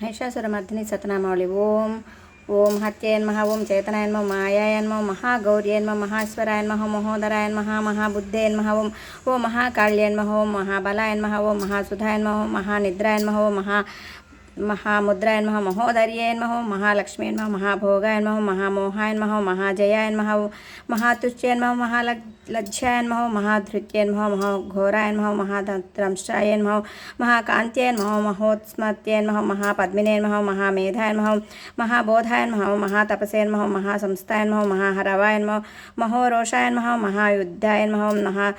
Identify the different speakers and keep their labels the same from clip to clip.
Speaker 1: మహిషాసురమర్దిని సతనామావళి. ఓం ఓం హత్యేన్మహ ఓం చేతనాయన్మ మాయాయన్మ మహాగౌర్యన్మ మహాశ్వరాయన్మహ మహోదరాయన్మహ మహాబుద్ధేన్మహ ఓం ఓ మహాకాళ్యేన్మహ ఓం మహాబలాయన్మహ ఓం మహాసుధాయన్మహ ఓం మహానిద్రాయన్మహ ఓం మహా महामुद्रायन्मः महोदर्येन्मः महालक्ष्मीन्मः महाभोगायन्मः महामोहायन्मः महाजयायन्मः महातुष्ट्यन्मः महालज्जायन्मः महाधृत्यन्मः महाघोरायन्मः महादंष्ट्रायन्मः महाकान्त्यन्मः महोत्स्मत्यन्मः महापद्मिनेन्मः महामेधायन्मः महाबोधायन्मः महातपसेन्मः महासंस्थायन्मः महाहरवायन्मः महोरोषायन्मः महायुद्धायन्मः महा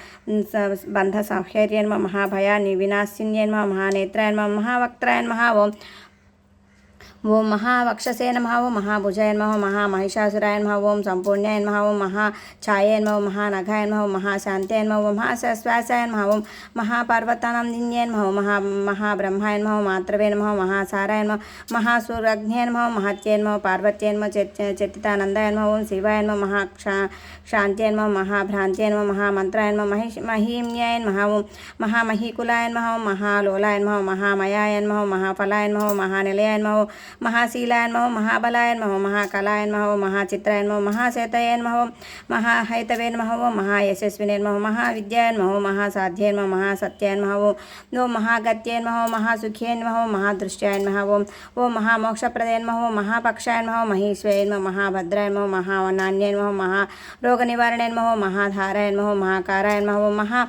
Speaker 1: बन्धसंहैर्यन्मः महाभयानिविनाशिन्यन्मः महानेत्रायन्मः महावक्त्रायन्मः ओम् ఓం మహావక్షసే నమ ఓం మహాభుజాయ నమ మహా మహిషాసురాయ నమ ఓం సంపూర్ణాయ నమ ఓం మహాఛాయ నమ ఓం మహానఘాయ నమ ఓం మహాశాంతాయ నమ ఓం మహాశ్వాసాయ నమ ఓం మహాపర్వతానందిన్యాయ నమ ఓం మహా మహాబ్రహ్మాయ నమ ఓం మాత్రవే నమ మహాసారాయ నమ మహాసూరజ్ఞాయ నమ మహత్యే నమ పార్వత్యే నమ చతితానందాయ నమ ఓం శివాయ నమ మహాక్షా శాంత్యై నమ మహాభ్రాంత్యై నమ మహామంత్రాయ నమ మహిష్ మహీమ్యాయ నమ ఓం మహామహీకులాయ నమ ఓం మహాలోలాయ నమ మహామయాయ నమ మహాఫలాయ నమ మహానిలయాయ నమ महाशीलायन्महो महाबलायन्महो महाकलायन्महो महाचित्रायन्महो महाशेतयन्महो महाहैतवेन्महो महायशस्विनेन्महो महाविद्यायन्महो महासाध्यन्महो महासत्यान्महो नो महागत्यन्महो महासुख्यन्महो महादृष्ट्यान्महो ओ महामोक्षप्रदयन्महो महापक्षायन्महो महीश्वयन्महो महाभद्रायन्महो महानान्यन्महो महारोगनिवारणयन्महो महाधारायन्महो महाकारायन्महो महा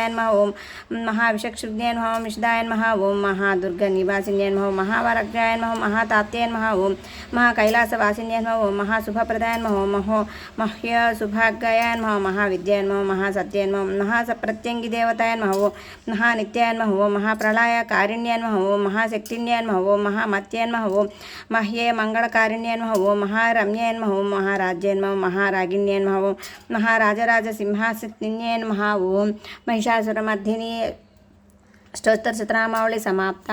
Speaker 1: महादेवाय नम ओं महाविषक्षुभ्याय नम विशदाय नम ओं महादुर्गनिवासिन्याय नम महावरग्राय नम महातात्याय नम ओं महाकैलासवासिन्याय नम ओं महाशुभप्रदाय नम ओं महो मह्यशुभाग्याय नम महाविद्याय नम महासत्याय नम महासप्रत्यङ्गिदेवताय नम ओं महानित्याय नम ओं महाप्रलयकारिण्याय नम ओं महाशक्तिन्याय नम ओं महामत्याय नम ओं मह्ये मंगलकारिण्य नम ओं महारम्य नम ओं महाराज्याय नम महारागिण्य नम ओं महाराजराज सिंहासनिन्याय नम ओं महिषा స్తోత్ర సతనామావళి సమాప్త